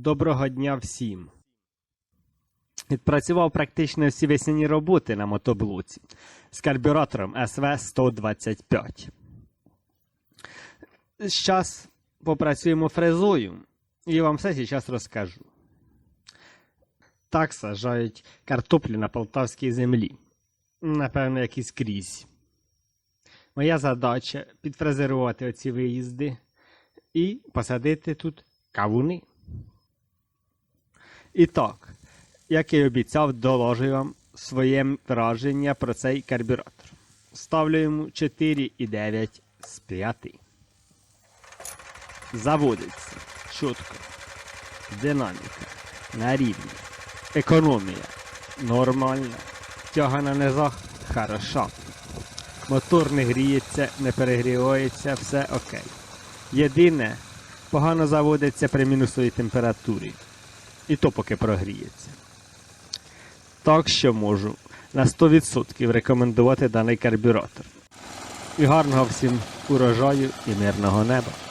Доброго дня всім. Відпрацював практично всі весняні роботи на мотоблоці з карбюратором СВ-125. Зараз попрацюємо фрезою і вам все зараз розкажу. Так сажають картоплю на полтавській землі. Напевно, як і скрізь. Моя задача підфрезерувати оці виїзди і посадити тут кавуни. І так, як і обіцяв, доложую вам своє враження про цей карбюратор. Ставлю йому 4,9 з 5. Заводиться чітко. Динаміка на рівні. Економія нормальна. Тяга на низах хороша. Мотор не гріється, не перегрівається, все окей. Єдине, погано заводиться при мінусовій температурі. І то поки прогріється. Так що можу на 100% рекомендувати даний карбюратор. І гарного всім урожаю і мирного неба.